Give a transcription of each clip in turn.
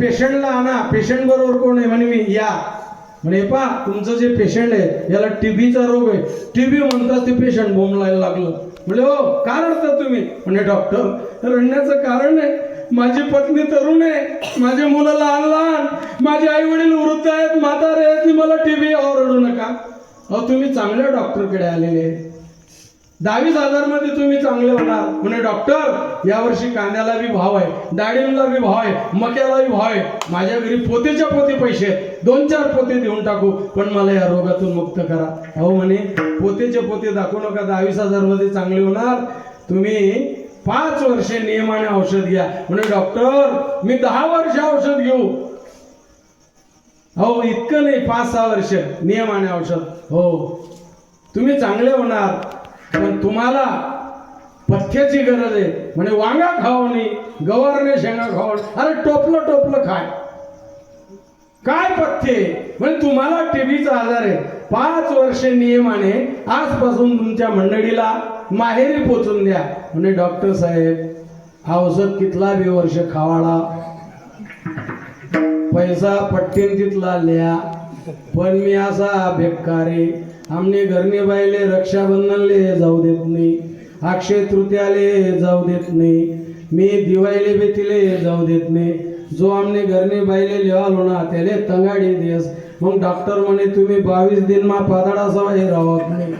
पेशंटला आणा. पेशंट बरोबर कोण आहे? म्हणे मी. या. म्हणे पा तुमचं जे पेशंट आहे याला टीबीचा रोग आहे. टीबी म्हणतात ते पेशंट बोंबलायला लागलं. म्हणजे हो का रडता तुम्ही? म्हणे डॉक्टर रडण्याचं कारण आहे. माझी पत्नी तरुण आहे. माझ्या मुलं लहान लहान. माझे आई वडील वृद्ध आहेत म्हातारे आहेत. मला टीबी अहो रडू नका. अहो तुम्ही चांगल्या डॉक्टरकडे आलेले आहे दहावीस हजारमध्ये तुम्ही चांगले होणार. म्हणे डॉक्टर यावर्षी कांद्याला बी भाव आहे डाळिंबला बी भाव आहे मक्याला बी भाव आहे. माझ्या घरी पोतेच्या पोते पैसे आहेत. दोन चार पोते देऊन टाकू पण मला या रोगातून मुक्त करा. अहो म्हणे पोतेचे पोते दाखवू नका दहावीस हजारमध्ये चांगले होणार. तुम्ही पाच वर्षे नियमाने औषध घ्या. म्हणे डॉक्टर मी दहा वर्ष औषध घेऊ. हो इतकं नाही पाच सहा वर्ष नियमाने औषध. हो तुम्ही चांगले होणार. पण तुम्हाला पथ्याची गरज आहे. म्हणे वांगा नाही गवारने शेंगा खावण अरे टोपलं टोपलं खाय. काय पथ्य आहे? म्हणजे तुम्हाला टीबीचा आजार आहे. पाच वर्ष नियमाने आजपासून तुमच्या मंडळीला माहेरी पोचून द्या. म्हणे डॉक्टर साहेब हा औषध कितला बी वर्ष खावाळा? पैसा पट्टीन तिथला लिया पण मी असा बेकारी आमने घरने बाईले रक्षाबंधनले जाऊ देत नाही अक्षय तृतीयाले जाऊ देत नाही मी दिवाळीले बेतीले जाऊ देत नाही जो आमने घरने बाईले लिहालो ना त्याले तंगाडी देस. मग डॉक्टर म्हणे तुम्ही बावीस दिन मा पातळा हे राहत नाही.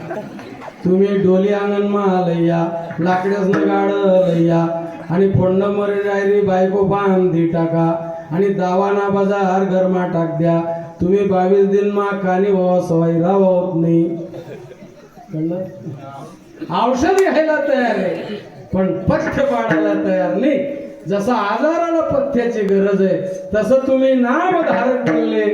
तुम्ही डोली अंगणमा लय्या लाकड्यास गाड लय्या आणि फोंड मरे डायरी बायको बांधी टाका आणि दावाना बाजार घरमा टाक द्या. तुम्ही बावीस दिन मा कानी व्हावा सवाई होत नाही. कळलं? औषध घ्यायला तयार आहे पण पथ्य पाडायला तयार नाही. जसं आजाराला पथ्याची गरज आहे तसं तुम्ही नाम धारक केले.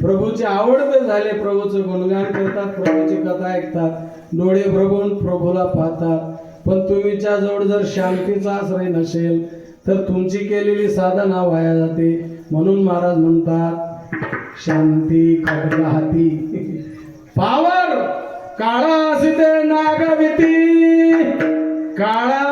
प्रभूचे आवडते झाले प्रभूचं गुणगान करतात प्रभूची कथा ऐकतात. डोळे प्रभून प्रभूला पाहतात. पण तुमच्या जवळ जर शांतीचा आश्रय नसेल तर तुमची केलेली साधना वाया जाते. म्हणून महाराज म्हणतात शांती खडगा हाती पावर काळा असते नागविती काळा